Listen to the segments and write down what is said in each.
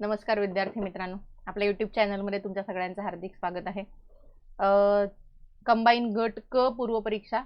नमस्कार विद्यार्थी मित्रांनो. आपल्या यूट्यूब चॅनलमध्ये तुमच्या सगळ्यांचं हार्दिक स्वागत आहे. कंबाईन गट क पूर्वपरीक्षा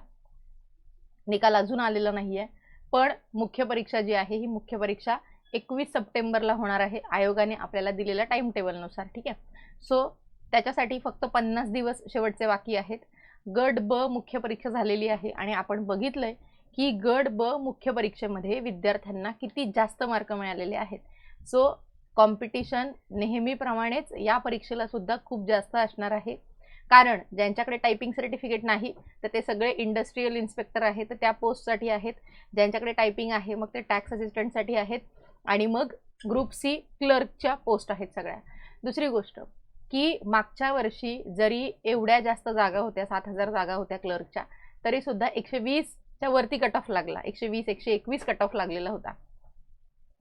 निकाल अजून आलेला नाही आहे पण मुख्य परीक्षा जी आहे ही मुख्य परीक्षा एकवीस सप्टेंबरला होणार आहे. आयोगाने आपल्याला दिलेल्या टाईम टेबलनुसार ठीक आहे? सो त्याच्यासाठी फक्त पन्नास दिवस शेवटचे बाकी आहेत. गट ब मुख्य परीक्षा झालेली आहे आणि आपण बघितलंय की गट ब मुख्य परीक्षेमध्ये विद्यार्थ्यांना किती जास्त मार्क मिळालेले आहेत. सो कॉम्पिटिशन नेहमीप्रमाणेच या परीक्षेला सुद्धा खूप जास्त असणार आहे. कारण ज्यांच्याकडे टायपिंग सर्टिफिकेट नाही तर ते सगळे इंडस्ट्रीयल इन्स्पेक्टर आहेत तर त्या पोस्टसाठी आहेत. ज्यांच्याकडे टायपिंग आहे मग ते टॅक्स असिस्टंटसाठी आहेत. आणि मग ग्रुप सी क्लर्कच्या पोस्ट आहेत सगळ्या. दुसरी गोष्ट की मागच्या वर्षी जरी एवढ्या जास्त जागा होत्या सात हजार जागा होत्या क्लर्कच्या तरीसुद्धा एकशे वीसच्या वरती कट ऑफ लागला. एकशे वीस एकशे एकवीस कट ऑफ लागलेला होता.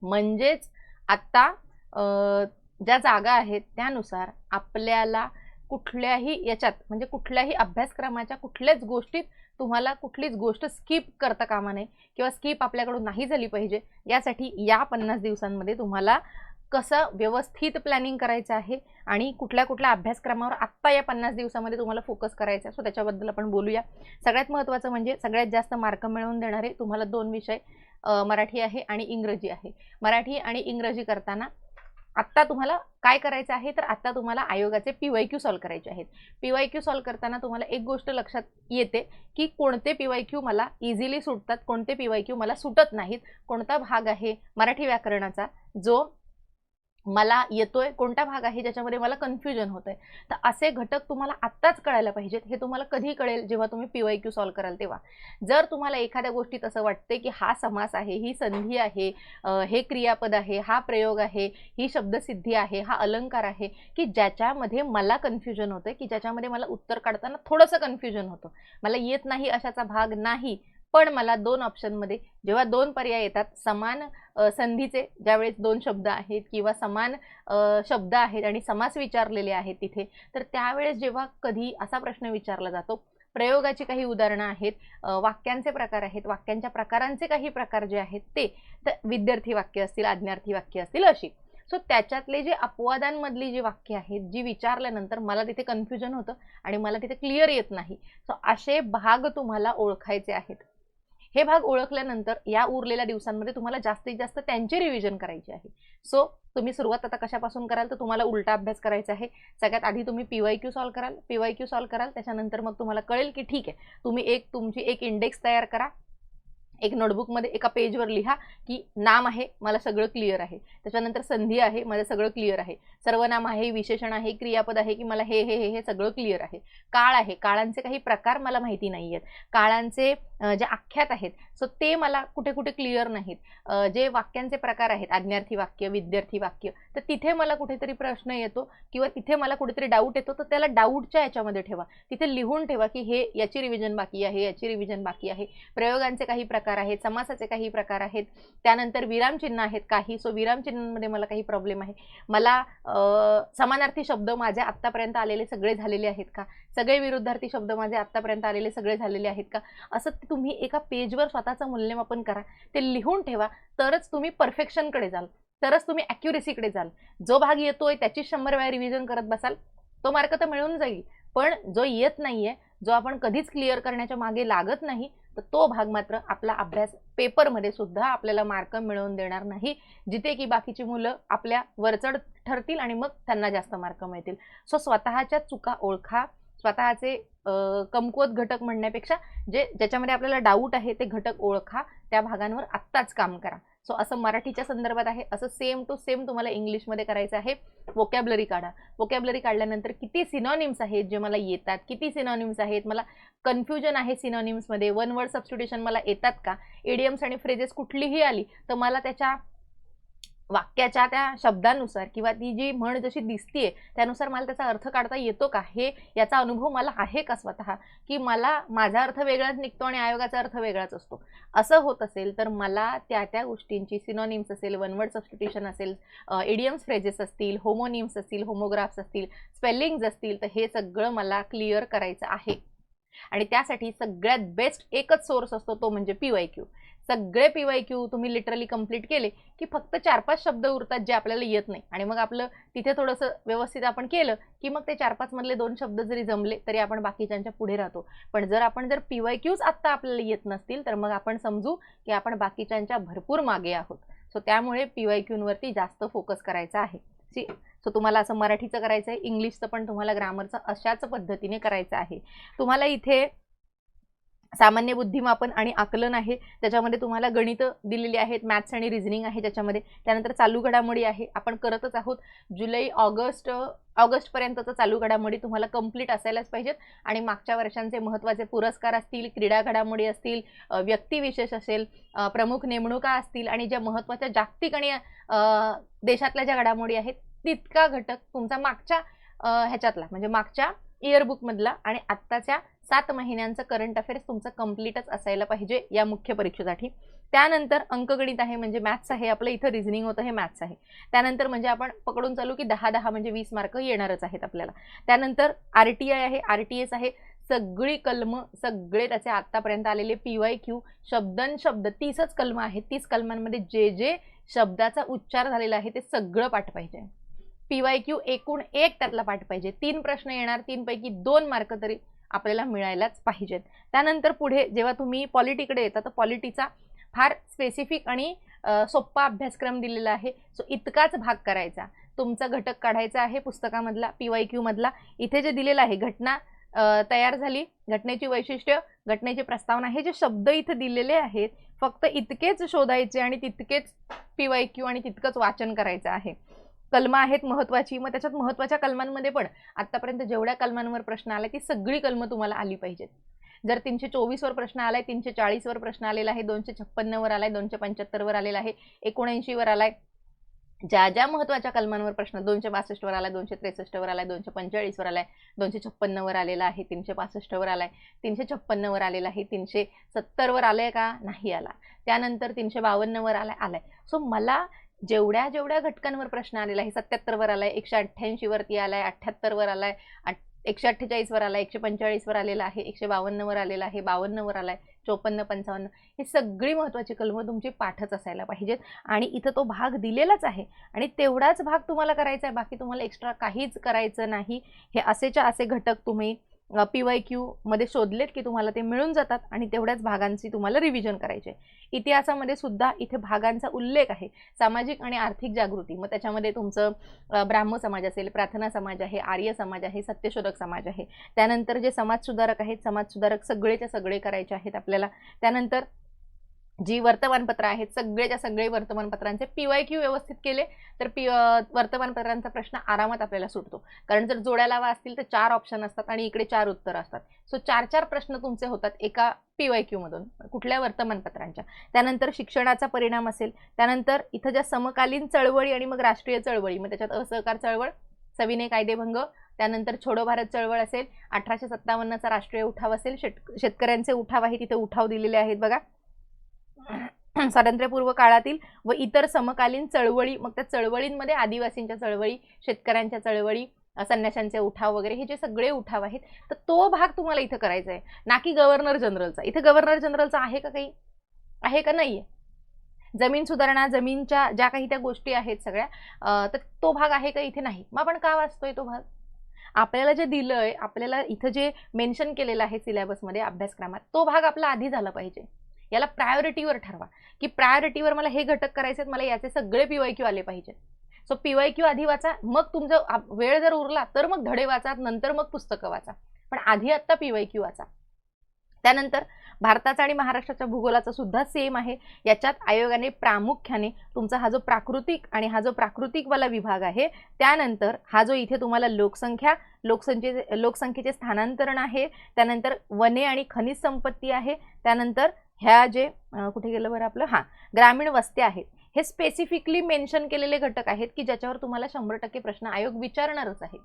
म्हणजेच आत्ता ज्या जागा आहेत त्यानुसार आपल्याला कुठल्याही याच्यात म्हणजे कुठल्याही अभ्यासक्रमाच्या कुठल्याच गोष्टीत तुम्हाला कुठलीच गोष्ट स्किप करता कामा नये किंवा स्किप आपल्याकडून नाही झाली पाहिजे यासाठी या पन्नास दिवसांमध्ये तुम्हाला कसं व्यवस्थित प्लॅनिंग करायचं आहे आणि कुठल्या कुठल्या अभ्यासक्रमावर आत्ता या पन्नास दिवसामध्ये तुम्हाला फोकस करायचा आहे सो त्याच्याबद्दल आपण बोलूया. सगळ्यात महत्त्वाचं म्हणजे सगळ्यात जास्त मार्क मिळवून देणारे तुम्हाला दोन विषय मराठी आहे आणि इंग्रजी आहे. मराठी आणि इंग्रजी करताना आत्ता तुम्हाला काय करायचं आहे तर आत्ता तुम्हाला आयोगाचे पी वाय क्यू सॉल्व करायचे आहेत. पी वाय क्यू सॉल्व करताना तुम्हाला एक गोष्ट लक्षात येते की कोणते पी वाय क्यू मला इझिली सुटतात कोणते पी वाय क्यू मला सुटत नाहीत. कोणता भाग आहे मराठी व्याकरणाचा जो मला येतोय कोणता भाग आहे ज्याच्यामध्ये मला कन्फ्युजन होत आहे तर असे घटक तुम्हाला आत्ताच कळायला पाहिजेत. हे तुम्हाला कधी कळेल जेव्हा तुम्ही पी वाय क्यू सॉल्व कराल तेव्हा. जर तुम्हाला एखाद्या गोष्टीत असं वाटते की हा समास आहे ही संधी आहे हे क्रियापद आहे हा प्रयोग आहे ही शब्दसिद्धी आहे हा अलंकार आहे की ज्याच्यामध्ये मला कन्फ्युजन होतं की ज्याच्यामध्ये मला उत्तर काढताना थोडंसं कन्फ्युजन होतं. मला येत नाही अशाचा भाग नाही. पण मला दोन ऑप्शनमध्ये जेव्हा दोन पर्याय येतात समान संधीचे ज्यावेळेस दोन शब्द आहेत किंवा समान शब्द आहेत आणि समास विचारलेले आहेत तिथे तर त्यावेळेस जेव्हा कधी असा प्रश्न विचारला जातो प्रयोगाची काही उदाहरणं आहेत वाक्यांचे प्रकार आहेत वाक्यांच्या प्रकारांचे काही प्रकार जे आहेत ते तर विद्यार्थी वाक्य असतील आज्ञार्थी वाक्य असतील अशी. सो त्याच्यातले जे अपवादांमधली जी वाक्य आहेत जी विचारल्यानंतर मला तिथे कन्फ्युजन होतं आणि मला तिथे क्लिअर येत नाही. सो असे भाग तुम्हाला ओळखायचे आहेत. हे भाग ओळखल्यानंतर या उरलेल्या दिवसांमध्ये तुम्हाला जास्तीत जास्त त्यांची रिव्हिजन करायची आहे. सो तुम्ही सुरुवात आता कशापासून कराल? तर तुम्हाला उलटा अभ्यास करायचा आहे. सगळ्यात आधी तुम्ही पी वाय क्यू सॉल्व कराल. पी वाय क्यू सॉल्व कराल. त्याच्यानंतर मग तुम्हाला कळेल की ठीक आहे. तुम्ही एक तुमची एक इंडेक्स तयार करा. एक नोटबुकमध्ये एका पेजवर लिहा की नाम आहे मला सगळं क्लिअर आहे. त्याच्यानंतर संधी आहे मला सगळं क्लिअर आहे. सर्वनाम आहे विशेषण आहे क्रियापद आहे की मला हे हे हे हे सगळं क्लिअर आहे. काळ आहे काळांचे काही प्रकार मला माहिती नाही आहेत काळांचे जे आख्यात आहेत सो ते मला कुठे कुठे क्लिअर नाहीत. जे वाक्यांचे प्रकार आहेत आज्ञार्थी वाक्य विद्यार्थी वाक्य तर तिथे मला कुठेतरी प्रश्न येतो किंवा तिथे मला कुठेतरी डाऊट येतो तर त्याला डाऊटच्या याच्यामध्ये ठेवा. तिथे लिहून ठेवा की हे याची रिव्हिजन बाकी आहे याची रिव्हिजन बाकी आहे. प्रयोगांचे काही प्रकार प्रकार आहेत समासाचे काही प्रकार आहेत. त्यानंतर विरामचिन्ह आहेत काही. सो विरामचिन्हांमध्ये मला काही प्रॉब्लेम आहे. मला समानार्थी शब्द माझे आत्तापर्यंत आलेले सगळे झालेले आहेत का? सगळे विरुद्धार्थी शब्द माझे आत्तापर्यंत आलेले सगळे झालेले आहेत का? असं तुम्ही एका पेजवर स्वतःचं मूल्यमापन करा. ते लिहून ठेवा. तरच तुम्ही परफेक्शनकडे जाल. तरच तुम्ही ॲक्युरेसीकडे जाल. जो भाग येतोय त्याची शंभर वेळा रिव्हिजन करत बसाल तो मार्क तर मिळून जाईल. पण जो येत नाहीये जो आपण कधीच क्लिअर करण्याच्या मागे लागत नाही तर तो भाग मात्र आपला अभ्यास पेपरमध्ये सुद्धा आपल्याला मार्क मिळवून देणार नाही जिथे की बाकीची मुलं आपल्या वरचढ ठरतील आणि मग त्यांना जास्त मार्क मिळतील. सो स्वतःच्या चुका ओळखा. स्वतःचे कमकुवत घटक म्हणण्यापेक्षा जे ज्याच्यामध्ये आपल्याला डाऊट आहे ते घटक ओळखा. त्या भागांवर आत्ताच काम करा. सो असं मराठीच्या संदर्भात आहे. असं सेम टू सेम तुम्हाला इंग्लिशमध्ये करायचं आहे. वोकॅबलरी काढा. वोकॅबलरी काढल्यानंतर किती सिनॉनिम्स आहेत जे मला येतात? किती सिनॉनिम्स आहेत? मला कन्फ्युजन आहे सिनॉनिम्समध्ये वन वर्ड सबस्टिट्युशन मला येतात का? एडियम्स आणि फ्रेजेस कुठलीही आली तर मला त्याच्या वाक्याच्या त्या शब्दानुसार किंवा ती जी म्हण जशी दिसतीये त्यानुसार मला त्याचा अर्थ काढता येतो का? हे याचा अनुभव मला आहे का स्वतः? की मला माझा अर्थ वेगळाच निघतो आणि आयोगाचा अर्थ वेगळाच असतो. असं होत असेल तर मला त्या त्या गोष्टींची सिनोनिम्स असेल वनवर्ड सबस्टिट्युशन असेल एडियम्स फ्रेजेस असतील होमोनिम्स असतील होमोग्राफ्स असतील स्पेलिंग्ज असतील तर हे सगळं मला क्लिअर करायचं आहे. आणि त्यासाठी सगळ्यात बेस्ट एकच सोर्स असतो तो म्हणजे पी वाय क्यू सगळे पीवाय क्यू तुम्ही लिटरली कंप्लीट केले की फक्त चार पाच शब्द उरतात जे आपल्याला येत नाही. आणि मग आपलं तिथे थोडंसं व्यवस्थित आपण केलं की मग ते चार पाच मधले दोन शब्द जरी जमले तरी आपण बाकीच्यांच्या पुढे राहतो. पण जर आपण जर पीवाय क्यूज आत्ता आपल्याला येत नसतील तर मग आपण समजू की आपण बाकीच्यांच्या भरपूर मागे आहोत. सो त्यामुळे पीवाय क्यूंवरती जास्त फोकस करायचा आहे. सी सो तुम्हाला असं मराठीचं करायचं आहे इंग्लिशचं पण तुम्हाला ग्रामरचं अशाच पद्धतीने करायचं आहे. तुम्हाला इथे सामान्य बुद्धिमापन आणि आकलन आहे. त्याच्यामध्ये तुम्हाला गणितं दिलेली आहेत मॅथ्स आणि रिझनिंग आहे त्याच्यामध्ये. त्यानंतर चालू घडामोडी आहे. आपण करतच आहोत. जुलै ऑगस्ट ऑगस्टपर्यंतचं चालू घडामोडी तुम्हाला कंप्लीट असायलाच पाहिजेत. आणि मागच्या वर्षांचे महत्त्वाचे पुरस्कार असतील क्रीडा घडामोडी असतील व्यक्तिविशेष असेल प्रमुख नेमणुका असतील आणि ज्या महत्त्वाच्या जागतिक आणि देशातल्या ज्या घडामोडी आहेत तितका घटक तुमचा मागच्या ह्याच्यातला म्हणजे मागच्या इयरबुकमधला आणि आत्ताच्या सात महिन्यांचं करंट अफेअर्स तुमचं कम्प्लीटच असायला पाहिजे या मुख्य परीक्षेसाठी. त्यानंतर अंकगणित आहे म्हणजे मॅथ्स आहे आपलं इथं रिझनिंग होतं हे मॅथ्स आहे. त्यानंतर म्हणजे आपण पकडून चालू की दहा दहा म्हणजे वीस मार्क येणारच आहेत आपल्याला. त्यानंतर आर टी आय आहे आर टी एस आहे सगळी कलम सगळे त्याचे आत्तापर्यंत आलेले पी वाय क्यू शब्दन शब्द तीसच कलम आहेत. तीस कलमांमध्ये जे जे शब्दाचा उच्चार झालेला आहे ते सगळं पाठ पाहिजे पी वाय क्यू एकूण एक त्यातला पाठ पाहिजे. तीन प्रश्न येणार तीनपैकी दोन मार्क तरी आपल्याला मिळायलाच पाहिजेत. त्यानंतर पुढे जेव्हा तुम्ही पॉलिटीकडे येता तर पॉलिटीचा फार स्पेसिफिक आणि सोप्पा अभ्यासक्रम दिलेला आहे. सो इतकाच भाग करायचा. तुमचा घटक काढायचा आहे पुस्तकामधला पी वाय क्यूमधला इथे जे दिलेलं आहे घटना तयार झाली. घटनेची वैशिष्ट्य घटनेची प्रस्तावना हे जे शब्द इथे दिलेले आहेत फक्त इतकेच शोधायचे आणि तितकेच पी वाय क्यू आणि तितकंच वाचन करायचं आहे. कलमं आहेत महत्त्वाची मग त्याच्यात महत्त्वाच्या कलमांमध्ये पण आत्तापर्यंत जेवढ्या कलमांवर प्रश्न आले ती सगळी कलमं तुम्हाला आली पाहिजेत. जर तीनशे चोवीसवर प्रश्न आलाय तीनशे चाळीसवर प्रश्न आलेला आहे दोनशे छप्पन्नवर आलाय दोनशे पंच्याहत्तरवर आलेला आहे एकोणऐंशीवर आलाय ज्या ज्या महत्त्वाच्या कलमांवर प्रश्न दोनशे बासष्टवर आला दोनशे त्रेसष्टवर आलाय दोनशे पंचेचाळीसवर आलाय दोनशे छप्पन्नवर आलेला आहे तीनशे पासष्टवर आलाय तीनशे छप्पन्नवर आलेला आहे तीनशे सत्तरवर आलं आहे का? नाही आला. त्यानंतर तीनशे बावन्नवर आलाय आलाय. सो मला जेवढ्या जेवढ्या घटकांवर प्रश्न आलेला आहे सत्याहत्तरवर आलाय एकशे अठ्ठ्याऐंशीवरती आलाय अठ्ठ्याहत्तरवर आलाय आठ- एकशे अठ्ठेचाळीसवर आलाय एकशे पंचेचाळीसवर आलेला आहे एकशे बावन्नवर आलेला आहे बावन्नवर आलाय चोपन्न पंचावन्न. ही सगळी महत्त्वाची कलमं तुमची पाठच असायला पाहिजेत आणि इथं तो भाग दिलेलाच आहे आणि तेवढाच भाग तुम्हाला करायचा आहे बाकी तुम्हाला एक्स्ट्रा काहीच करायचं नाही. हे असेच्या असे घटक तुम्ही पी वाय क्यूमध्ये शोधलेत की तुम्हाला ते मिळून जातात आणि तेवढ्याच भागांची तुम्हाला रिव्हिजन करायचे. इतिहासामध्ये सुद्धा इथे भागांचा उल्लेख आहे. सामाजिक आणि आर्थिक जागृती. मग त्याच्यामध्ये तुमचं ब्राह्म समाज असेल प्रार्थना समाज आहे आर्य समाज आहे सत्यशोधक समाज आहे. त्यानंतर जे समाजसुधारक आहेत समाजसुधारक सगळेच्या सगळे करायचे आहेत आपल्याला. त्यानंतर जी वर्तमानपत्र आहेत सगळेच्या सगळे वर्तमानपत्रांचे पी वाय क्यू व्यवस्थित केले तर पी वर्तमानपत्रांचा प्रश्न आरामात आपल्याला सुटतो. कारण जर जोड्या लावा असतील तर चार ऑप्शन असतात आणि इकडे चार उत्तर असतात. सो चार चार प्रश्न तुमचे होतात एका पी वाय क्यूमधून कुठल्या वर्तमानपत्रांच्या. त्यानंतर शिक्षणाचा परिणाम असेल त्यानंतर इथं ज्या समकालीन चळवळी आणि मग राष्ट्रीय चळवळी मग त्याच्यात असहकार चळवळ सविनय कायदेभंग त्यानंतर छोडो भारत चळवळ असेल अठराशे सत्तावन्नचा राष्ट्रीय उठाव असेल शेत शेतकऱ्यांचे उठाव आहे तिथे उठाव दिलेले आहेत बघा. स्वातंत्र्यपूर्व काळातील व इतर समकालीन चळवळी मग त्या चळवळींमध्ये आदिवासींच्या चळवळी शेतकऱ्यांच्या चळवळी संन्याशांचे उठाव वगैरे हे जे सगळे उठाव आहेत तर तो भाग तुम्हाला इथं करायचा आहे. ना की गव्हर्नर जनरलचा. इथे गव्हर्नर जनरलचा आहे का काही? आहे का नाही जमीन सुधारणा जमीनच्या ज्या काही त्या गोष्टी आहेत सगळ्या तर तो भाग आहे का इथे नाही? मग आपण का वाचतोय तो भाग? आपल्याला जे दिलंय आपल्याला इथं जे मेन्शन केलेलं आहे सिलेबसमध्ये अभ्यासक्रमात तो भाग आपला आधी झाला पाहिजे. याला प्रायोरिटीवर ठरवा. की प्रायोरिटीवर मला हे घटक करायचे आहेत मला याचे सगळे पीवाय क्यू आले पाहिजेत. सो पीवाय क्यू आधी वाचा मग तुमचा वेळ जर उरला तर मग धडे वाचा नंतर मग पुस्तकं वाचा. पण आधी आत्ता पीवाय क्यू वाचा. त्यानंतर भारताचा आणि महाराष्ट्राच्या भूगोलाचा सुद्धा सेम आहे. याच्यात आयोगाने प्रामुख्याने तुमचा हा जो प्राकृतिक आणि हा जो प्राकृतिकवाला विभाग आहे त्यानंतर हा जो इथे तुम्हाला लोकसंख्या लोकसंख्ये लोकसंख्येचे स्थानांतरण आहे त्यानंतर वने आणि खनिज संपत्ती आहे त्यानंतर ह्या जे कुठे गेलं बरं आपलं? हां ग्रामीण वस्त्या आहेत. हे स्पेसिफिकली मेन्शन केलेले घटक आहेत की ज्याच्यावर तुम्हाला शंभर टक्के प्रश्न आयोग विचारणारच आहे.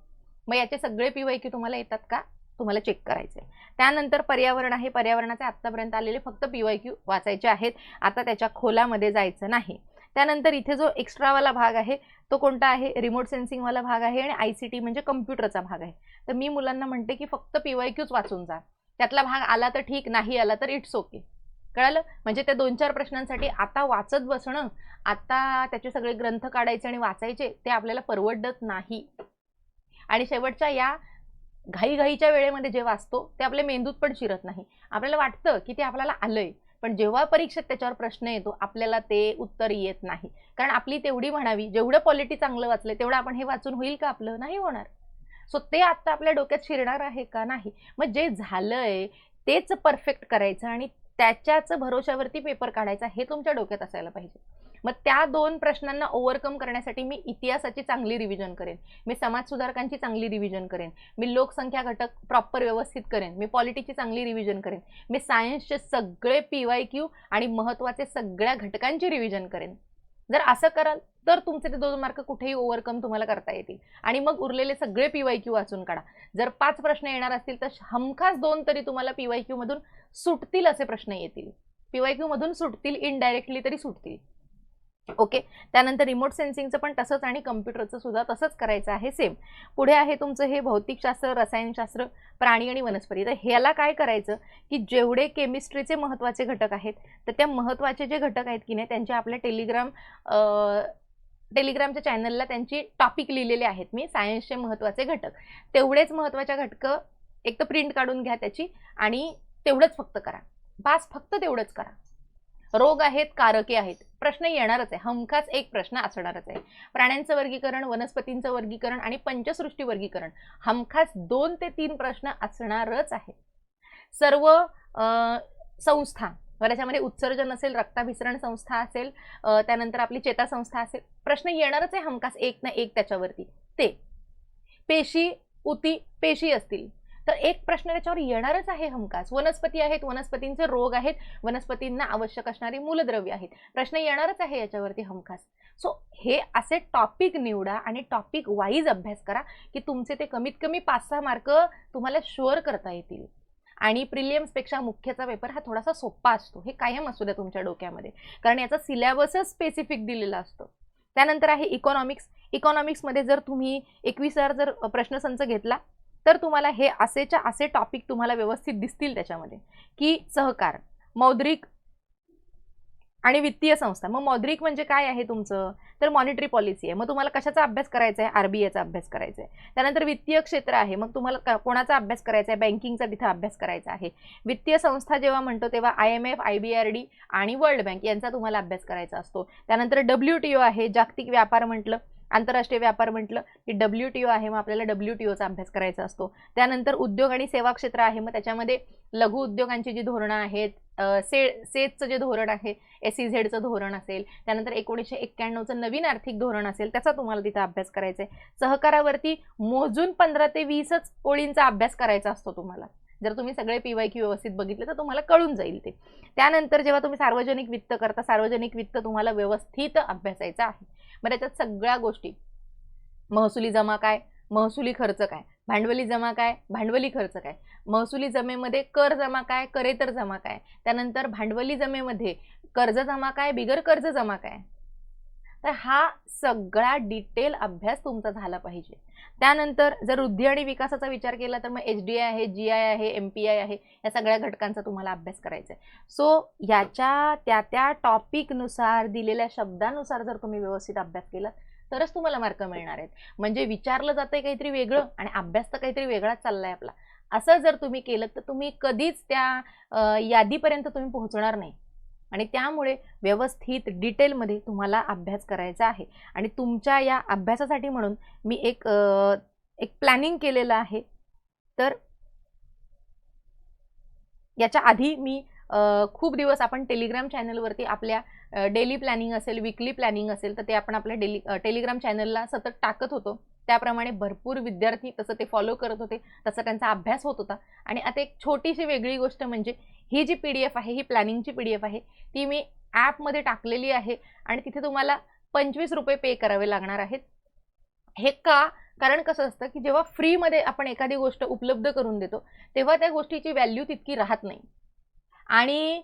मग याचे सगळे पी की तुम्हाला येतात का? तुम्हाला चेक करायचे त्यानंतर पर्यावरण आहे. पर्यावरणाचे आत्तापर्यंत आलेले फक्त पी वाय क्यू वाचायचे आहेत. आता त्याच्या खोलामध्ये जायचं नाही. त्यानंतर इथे जो एक्स्ट्रावाला भाग आहे तो कोणता आहे? रिमोट सेन्सिंगवाला भाग आहे आणि आय सी टी म्हणजे कम्प्युटरचा भाग आहे. तर मी मुलांना म्हणते की फक्त पी वाय क्यूच वाचून जा. त्यातला भाग आला तर ठीक नाही आला तर इट्स ओके कळालं? म्हणजे त्या दोन चार प्रश्नांसाठी आता वाचत बसणं आता त्याचे सगळे ग्रंथ काढायचे आणि वाचायचे ते आपल्याला परवडत नाही. आणि शेवटच्या या घाईघाईच्या वेळेमध्ये जे वाचतो ते आपल्या मेंदूत पण शिरत नाही. आपल्याला वाटतं की ते आपल्याला आलंय पण जेव्हा परीक्षेत त्याच्यावर प्रश्न येतो आपल्याला ते उत्तर येत नाही. कारण आपली तेवढी म्हणावी जेवढं पॉलिटी चांगलं वाचलंय तेवढं आपण हे वाचून होईल का आपलं? नाही होणार. सो ते आता आपल्या डोक्यात शिरणार आहे का नाही? मग जे झालंय तेच परफेक्ट करायचं आणि त्याच्याच भरोशावरती पेपर काढायचा हे तुमच्या डोक्यात असायला पाहिजे. मग त्या दोन प्रश्नांना ओव्हरकम करण्यासाठी मी इतिहासाची चांगली रिव्हिजन करेन. मी समाजसुधारकांची चांगली रिव्हिजन करेन. मी लोकसंख्या घटक प्रॉपर व्यवस्थित करेन. मी पॉलिटीची चांगली रिव्हिजन करेन. मी सायन्सचे सगळे पी वाय क्यू आणि महत्त्वाचे सगळ्या घटकांची रिव्हिजन करेन. जर असं कराल तर तुमचे ते दोन मार्क कुठेही ओव्हरकम तुम्हाला करता येतील. आणि मग उरलेले सगळे पी वाय क्यू वाचून काढा. जर पाच प्रश्न येणार असतील तर हमखास दोन तरी तुम्हाला पी वाय क्यूमधून सुटतील असे प्रश्न येतील. पी वाय मधून सुटतील इनडायरेक्टली तरी सुटतील. ओके त्यानंतर रिमोट सेन्सिंगचं पण तसंच आणि कम्प्युटरचं सुद्धा तसंच करायचं आहे सेम पुढे आहे तुमचं हे भौतिकशास्त्र रसायनशास्त्र प्राणी आणि वनस्पती. तर ह्याला काय करायचं? की जेवढे केमिस्ट्रीचे महत्त्वाचे घटक आहेत तर त्या महत्त्वाचे जे घटक आहेत की नाही त्यांचे आपल्या टेलिग्राम टेलिग्रामच्या चॅनलला त्यांची टॉपिक लिहिलेले आहेत. मी सायन्सचे महत्त्वाचे घटक. तेवढेच महत्त्वाच्या घटक एक तर प्रिंट काढून घ्या त्याची आणि तेवढंच फक्त करा. बास फक्त तेवढंच करा. रोग आहेत कारके आहेत प्रश्न येणारच आहे. हमखास एक प्रश्न असणारच आहे. प्राण्यांचं वर्गीकरण वनस्पतींचं वर्गीकरण आणि पंचसृष्टी वर्गीकरण हमखास दोन ते तीन प्रश्न असणारच आहे. सर्व संस्था त्याच्यामध्ये उत्सर्जन असेल रक्ताभिसरण संस्था असेल त्यानंतर आपली चेता संस्था असेल प्रश्न येणारच आहे हमखास एक ना एक त्याच्यावरती. ते पेशी उती पेशी असतील तर एक प्रश्न त्याच्यावर येणारच आहे हमखास. वनस्पती आहेत वनस्पतींचे रोग आहेत वनस्पतींना आवश्यक असणारी मूलद्रव्य आहेत. प्रश्न येणारच आहे याच्यावरती हमखास. सो हे असे टॉपिक निवडा आणि टॉपिक वाईज अभ्यास करा की तुमचे ते कमीत कमी पाच सहा मार्क तुम्हाला शुअर करता येतील. आणि प्रिलियम्सपेक्षा मुख्यचा पेपर हा थोडासा सोपा असतो. हे कायम असू द्या तुमच्या डोक्यामध्ये. कारण याचा सिलेबसच स्पेसिफिक दिलेला असतो. त्यानंतर आहे इकॉनॉमिक्स इकॉनॉमिक्समध्ये जर तुम्ही एकवीस हजार जर प्रश्नसंच घेतला तर तुम्हाला हे असेच्या असे टॉपिक तुम्हाला व्यवस्थित दिसतील त्याच्यामध्ये. की सहकार मौद्रिक आणि वित्तीय संस्था. मग मौद्रिक म्हणजे काय आहे तुमचं? तर मॉनिटरी पॉलिसी आहे. मग तुम्हाला कशाचा अभ्यास करायचा आहे? आरबीआयचा अभ्यास करायचा आहे. त्यानंतर वित्तीय क्षेत्र आहे. मग तुम्हाला कोणाचा अभ्यास करायचा आहे? बँकिंगचा तिथे अभ्यास करायचा आहे. वित्तीय संस्था जेव्हा म्हणतो तेव्हा I M F I B R D आणि वर्ल्ड बँक यांचा तुम्हाला अभ्यास करायचा असतो. त्यानंतर डब्ल्यू टी ओ आहे. जागतिक व्यापार म्हटलं. आंतरराष्ट्रीय व्यापार म्हटलं की डब्ल्यू टी ओ आहे मग आपल्याला डब्ल्यू टी ओचा अभ्यास करायचा असतो. त्यानंतर उद्योग आणि सेवा क्षेत्र आहे मग त्याच्यामध्ये लघु उद्योगांची जी धोरणं आहेत से सेजचं जे धोरण आहे एस ई झेडचं धोरण असेल त्यानंतर एकोणीसशे एक्क्याण्णवचं नवीन आर्थिक धोरण असेल त्याचा तुम्हाला तिथं अभ्यास करायचा आहे. सहकारावरती मोजून पंधरा ते वीसच ओळींचा अभ्यास करायचा असतो तुम्हाला. जर तुम्ही सगळे पी वाय क्यू व्यवस्थित बघितले तर तुम्हाला कळून जाईल ते. त्यानंतर जेव्हा तुम्ही सार्वजनिक वित्त करता सार्वजनिक वित्त तुम्हाला व्यवस्थित अभ्यासायचं आहे. मग त्याच्यात सगळ्या गोष्टी. महसुली जमा काय? महसुली खर्च काय? भांडवली जमा काय? भांडवली खर्च काय? महसुली जमेमध्ये कर जमा काय? करेतर जमा काय? त्यानंतर भांडवली जमेमध्ये कर्ज जमा काय? बिगर कर्ज जमा काय? तर हा सगळा डिटेल अभ्यास तुमचा झाला पाहिजे. त्यानंतर जर वृद्धी आणि विकासाचा विचार केला तर मग एच डी आय आहे जी आय आहे एम पी आय आहे या सगळ्या घटकांचा तुम्हाला अभ्यास करायचा आहे. सो याच्या त्या त्या टॉपिकनुसार दिलेल्या शब्दानुसार जर तुम्ही व्यवस्थित अभ्यास केला तरच तुम्हाला मार्क मिळणार आहेत. म्हणजे विचारलं जातंय काहीतरी वेगळं आणि अभ्यास तर काहीतरी वेगळाच चाललाय आपला. असं जर तुम्ही केलं तर तुम्ही कधीच त्या यादीपर्यंत तुम्ही पोहोचणार नाही. आणि त्यामुळे व्यवस्थित डिटेलमध्ये तुम्हाला अभ्यास करायचा आहे. आणि तुमच्या या अभ्यासासाठी म्हणून मी एक एक प्लॅनिंग केलेलं आहे. तर याच्या आधी मी खूप दिवस आपण टेलिग्राम चॅनलवरती आपल्या डेली प्लॅनिंग असेल विकली प्लॅनिंग असेल तर ते आपण आपल्या डेली टेलिग्राम चॅनलला सतत टाकत होतो. त्याप्रमाणे भरपूर विद्यार्थी तसं ते फॉलो करत होते. तसा त्यांचा अभ्यास होत होता. आणि आता एक छोटीशी वेगळी गोष्ट म्हणजे ही जी पी डी एफ आहे ही प्लॅनिंगची पी डी एफ आहे ती मी ॲपमध्ये टाकलेली आहे आणि तिथे तुम्हाला पंचवीस रुपये पे करावे लागणार आहेत. हे का? कारण कसं असतं की जेव्हा फ्रीमध्ये आपण एखादी गोष्ट उपलब्ध करून देतो तेव्हा त्या गोष्टीची व्हॅल्यू तितकी राहत नाही. आणि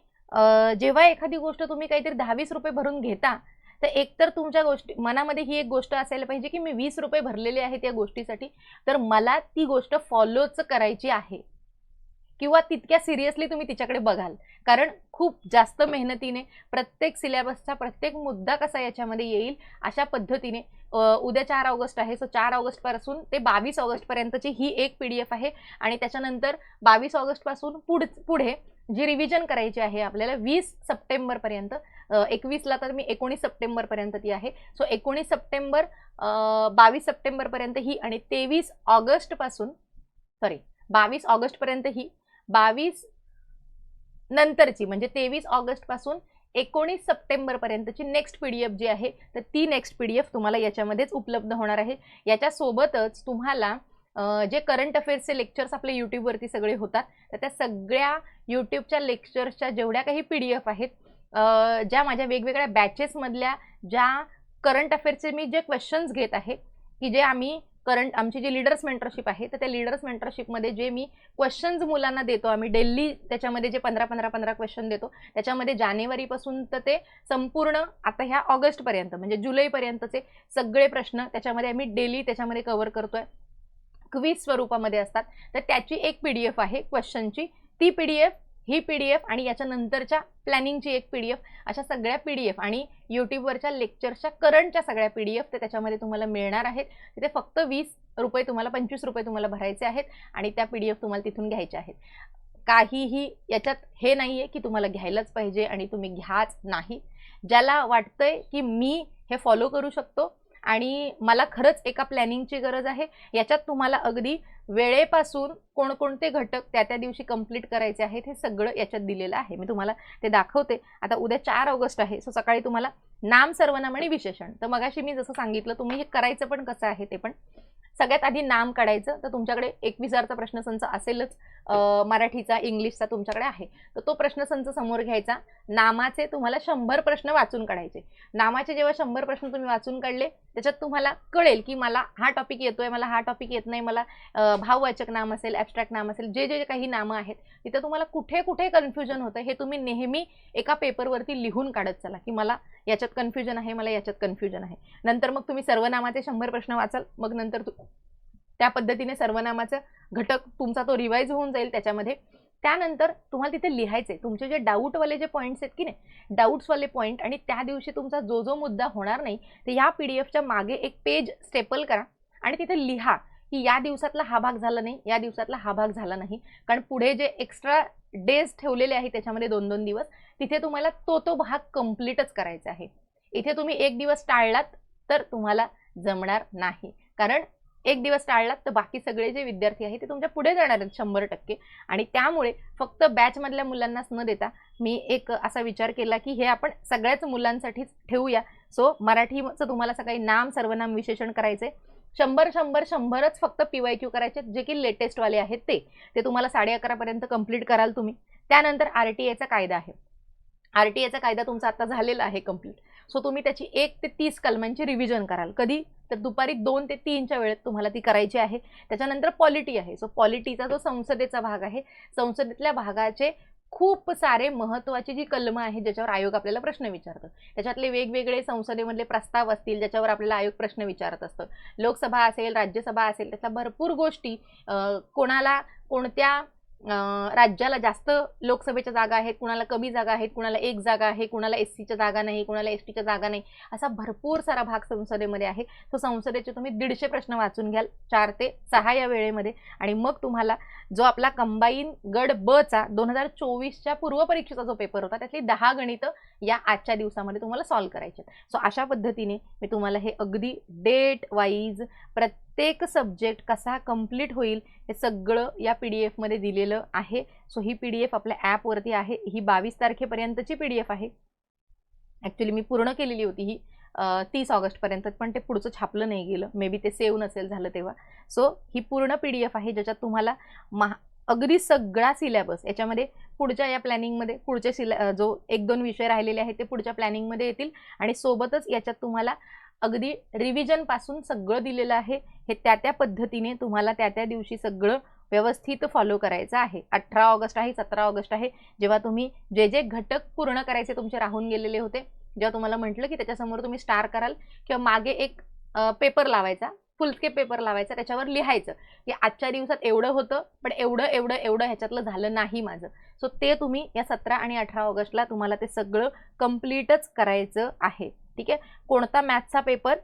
जेव्हा एखादी गोष्ट तुम्ही काहीतरी दहावीस रुपये भरून घेता तर एकतर तुमच्या गोष्टी मनामध्ये ही एक गोष्ट असायला पाहिजे की मी वीस रुपये भरलेले आहेत या गोष्टीसाठी तर मला ती गोष्ट फॉलोच करायची आहे. किंवा तितक्या सिरियसली तुम्ही तिच्याकडे बघाल. कारण खूप जास्त मेहनतीने प्रत्येक सिलेबसचा प्रत्येक मुद्दा कसा याच्यामध्ये येईल अशा पद्धतीने उद्या चार ऑगस्ट आहे. सो चार ऑगस्टपासून ते बावीस ऑगस्टपर्यंतची ही एक पी डी एफ आहे. आणि त्याच्यानंतर बावीस ऑगस्टपासून पुढ पुढे जी रिव्हिजन करायची आहे आपल्याला वीस सप्टेंबरपर्यंत एकवीसला तर मी एकोणीस सप्टेंबरपर्यंत ती आहे. सो एकोणीस सप्टेंबर बावीस सप्टेंबरपर्यंत ही आणि तेवीस ऑगस्टपासून सॉरी बावीस ऑगस्टपर्यंत ही बावीस नंतरची म्हणजे तेवीस ऑगस्टपासून एकोणीस सप्टेंबरपर्यंतची नेक्स्ट पी डी एफ जी आहे तर ती नेक्स्ट पी डी एफ तुम्हाला याच्यामध्येच उपलब्ध होणार आहे. याच्यासोबतच तुम्हाला जे करंट अफेअर्सचे लेक्चर्स आपले यूट्यूबवरती सगळे होतात तर त्या सगळ्या यूट्यूबच्या लेक्चर्सच्या जेवढ्या काही पी डी एफ आहेत ज्या माझ्या वेगवेगळ्या बॅचेसमधल्या ज्या करंट अफेअर्सचे मी जे क्वेश्चन्स घेत आहे की जे आम्ही करंट आमची जी लिडर्स मेंटरशिप आहे तर त्या लिडर्स मेंटरशिपमध्ये जे मी क्वेश्चन्स मुलांना देतो आम्ही डेली त्याच्यामध्ये जे पंधरा पंधरा पंधरा क्वेश्चन देतो त्याच्यामध्ये जानेवारीपासून तर ते संपूर्ण आता ह्या ऑगस्टपर्यंत म्हणजे जुलैपर्यंतचे सगळे प्रश्न त्याच्यामध्ये आम्ही डेली त्याच्यामध्ये कवर करतो आहे क्वीज स्वरूपामध्ये असतात. तर त्याची एक पी डी एफ आहे क्वेश्चनची ती पी डी एफ ही पी डी एफ आणि याच्यानंतरच्या प्लॅनिंगची एक पी डी एफ अशा सगळ्या पी डी एफ आणि यूट्यूबवरच्या लेक्चरच्या करंटच्या सगळ्या पी डी एफ ते त्याच्यामध्ये तुम्हाला मिळणार आहेत. तिथे फक्त वीस रुपये तुम्हाला पंचवीस रुपये तुम्हाला भरायचे आहेत आणि त्या पी डी एफ तुम्हाला तिथून घ्यायच्या आहेत. काहीही याच्यात हे नाही आहे की तुम्हाला घ्यायलाच पाहिजे आणि तुम्ही घ्याच नाही. ज्याला वाटतंय की मी हे फॉलो करू शकतो आणि मला खरंच एका प्लॅनिंगची गरज आहे. याच्यात तुम्हाला अगदी वेळेपासून कोणकोणते घटक त्या त्या दिवशी कंप्लीट करायचे आहेत हे सगळं याच्यात दिलेलं आहे. मी तुम्हाला ते दाखवते. आता उद्या चार ऑगस्ट आहे सो सकाळी तुम्हाला नाम सर्वनाम आणि विशेषण. तर मगाशी मी जसं सांगितलं तुम्ही हे करायचं पण कसं आहे ते पण सगळ्यात आधी नाम काढायचं. तर तुमच्याकडे एकवीस हजारचा प्रश्नसंच असेलच. मराठीचा इंग्लिशचा तुमच्याकडे आहे. तर तो प्रश्नसंच समोर घ्यायचा. नामाचे तुम्हाला शंभर प्रश्न वाचून काढायचे. नामाचे जेव्हा शंभर प्रश्न तुम्ही वाचून काढले त्याच्यात तुम्हाला कळेल की मला हा टॉपिक येतोय मला हा टॉपिक येत नाही मला भाववाचक नाम असेल ॲबस्ट्रॅक्ट नाम असेल जे जे काही नामं आहेत तिथं तुम्हाला कुठे कुठे कन्फ्युजन होतं हे तुम्ही नेहमी एका पेपरवरती लिहून काढत चला की मला याच्यात कन्फ्युजन आहे मला याच्यात कन्फ्युजन आहे. नंतर मग तुम्ही सर्वनामाचे शंभर प्रश्न वाचाल मग नंतर त्या पद्धतीने सर्वनामाचा घटक तुमचा तो रिवाईज होऊन जाईल त्याच्यामध्ये. त्यानंतर तुम्हाला तिथे लिहायचे तुमचे जे डाऊटवाले जे पॉईंट्स आहेत की नाही डाऊट्सवाले पॉईंट आणि त्या दिवशी तुमचा जो जो मुद्दा होणार नाही तर या पी डी एफच्या मागे एक पेज स्टेपल करा आणि तिथे लिहा. की या दिवसातला हा भाग झाला नाही या दिवसातला हा भाग झाला नाही. कारण पुढे जे एक्स्ट्रा डेज ठेवलेले आहे त्याच्यामध्ये दोन दोन दिवस तिथे तुम्हाला तो तो भाग कम्प्लीटच करायचा आहे. इथे तुम्ही एक दिवस टाळलात तर तुम्हाला जमणार नाही. कारण एक दिवस टाळलात तर बाकी सगळे जे विद्यार्थी आहेत ते तुमच्यापुढे जाणार आहेत शंभर टक्के. आणि त्यामुळे फक्त बॅचमधल्या मुलांनाच न देता मी एक असा विचार केला की हे आपण सगळ्याच मुलांसाठीच ठेवूया. सो मराठीचं तुम्हाला सकाळी नाम सर्वनाम विशेषण करायचे शंभर शंभर शंभरच फक्त पी वाय क्यू करायचे जे की लेटेस्टवाले आहेत ते. ते तुम्हाला साडे अकरापर्यंत कंप्लीट कराल तुम्ही. त्यानंतर आर टी आयचा कायदा आहे. आर टी एचा कायदा तुमचा आता झालेला आहे कंप्लीट सो तुम्ही त्याची एक ते तीस कलमांची रिव्हिजन कराल. कधी? तर दुपारी दोन ते तीनच्या वेळेत तुम्हाला ती करायची आहे. त्याच्यानंतर पॉलिटी आहे. सो पॉलिटीचा जो संसदेचा भाग आहे संसदेतल्या भागाचे खूप सारे महत्त्वाची जी कलमं आहेत ज्याच्यावर आयोग आपल्याला प्रश्न विचारतं. त्याच्यातले वेगवेगळे संसदेमधले प्रस्ताव असतील ज्याच्यावर आपल्याला आयोग प्रश्न विचारत असतं. लोकसभा असेल राज्यसभा असेल त्याच्या भरपूर गोष्टी कोणाला कोणत्या राज्याला जास्त लोकसभेच्या जागा आहेत कुणाला कमी जागा आहेत कुणाला एक जागा आहे कुणाला एस सीच्या जागा नाही कुणाला एस टीच्या जागा नाही असा भरपूर सारा भाग संसदेमध्ये आहे. तो संसदेचे तुम्ही दीडशे प्रश्न वाचून घ्याल चार ते सहा या वेळेमध्ये. आणि मग तुम्हाला जो आपला कंबाईन गड ब चा दोन हजार चोवीसच्या पूर्वपरीक्षेचा जो पेपर होता त्यातली दहा गणितं या आजच्या दिवसामध्ये तुम्हाला सॉल्व्ह करायचे सो अशा पद्धतीने मी तुम्हाला हे अगदी डेट वाईज प्रत्येक सब्जेक्ट कसा कंप्लीट होईल हे सगळं या पी डी एफमध्ये दिलेलं आहे. सो ही पी डी एफ आपल्या ॲपवरती आहे. ही बावीस तारखेपर्यंतची पी डी एफ आहे. ॲक्च्युली मी पूर्ण केलेली होती ही तीस ऑगस्टपर्यंत पण ते पुढचं छापलं नाही गेलं. मे बी ते सेव्ह नसेल झालं तेव्हा. सो ही पूर्ण पी डी एफ आहे ज्याच्यात तुम्हाला महा अगदी सगळा सिलेबस याच्यामध्ये पुढच्या या प्लॅनिंगमध्ये पुढचे सिला जो एक दोन विषय राहिलेले आहेत ते पुढच्या प्लॅनिंगमध्ये येतील. आणि सोबतच याच्यात तुम्हाला अगदी रिव्हिजनपासून सगळं दिलेलं आहे. हे त्या त्या पद्धतीने तुम्हाला त्या त्या दिवशी सगळं व्यवस्थित फॉलो करायचं आहे. अठरा ऑगस्ट आहे सतरा ऑगस्ट आहे. जेव्हा तुम्ही जे जे घटक पूर्ण करायचे तुमचे राहून गेलेले होते जेव्हा तुम्हाला म्हटलं की त्याच्यासमोर तुम्ही स्टार कराल किंवा मागे एक पेपर लावायचा फुलस्केप पेपर लावायचा त्याच्यावर लिहायचं. की आजच्या दिवसात एवढं होतं पण एवढं एवढं एवढं ह्याच्यातलं झालं नाही माझं. सो ते तुम्ही या सतरा आणि अठरा ऑगस्टला तुम्हाला ते सगळं कम्प्लीटच करायचं आहे. ठीक आहे? कोणता मॅथ्सचा पेपर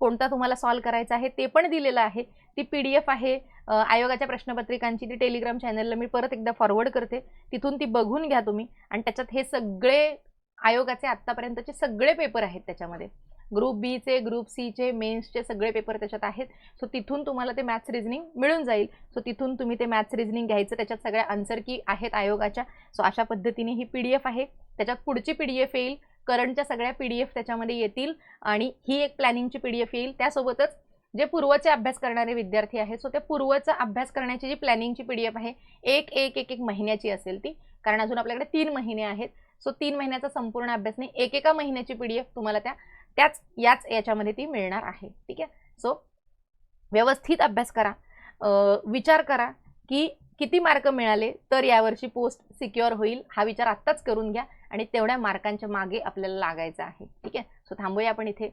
कोणता तुम्हाला सॉल्व करायचा आहे ते पण दिलेलं आहे. ती पी डी एफ आहे आयोगाच्या प्रश्नपत्रिकांची ती टेलिग्राम चॅनलला मी परत एकदा फॉरवर्ड करते. तिथून ती बघून घ्या तुम्ही. आणि त्याच्यात हे सगळे आयोगाचे आत्तापर्यंतचे सगळे पेपर आहेत त्याच्यामध्ये. ग्रुप बीचे ग्रुप सीचे मेन्सचे सगळे पेपर त्याच्यात आहेत. सो तिथून तुम्हाला ते मॅथ्स रिझनिंग मिळून जाईल. सो तिथून तुम्ही ते मॅथ्स रिझनिंग घ्यायचं. त्याच्यात सगळ्या आन्सर की आहेत आयोगाच्या. सो अशा पद्धतीने ही पी डी एफ आहे. त्याच्यात पुढची पी डी एफ येईल करंटच्या सगळ्या पी डी एफ त्याच्यामध्ये येतील. आणि ही एक प्लॅनिंगची पी डी एफ येईल. त्यासोबतच जे पूर्वचे अभ्यास करणारे विद्यार्थी आहेत सो त्या पूर्वचा अभ्यास करण्याची जी प्लॅनिंगची पी डी एफ आहे एक एक एक एक महिन्याची असेल ती. कारण अजून आपल्याकडे तीन महिने आहेत. सो तीन महिन्याचा संपूर्ण अभ्यास नाही एक एका महिन्याची पी डी एफ तुम्हाला त्या त्याच याच याच्यामध्ये ती मिळणार आहे. ठीक आहे? सो व्यवस्थित अभ्यास करा. विचार करा की किती मार्क मिळाले तर यावर्षी पोस्ट सिक्युअर होईल हा विचार आत्ताच करून घ्या आणि तेवढ्या मार्कांच्या मागे आपल्याला लागायचं आहे. ठीक आहे? सो थांबूया आपण इथे.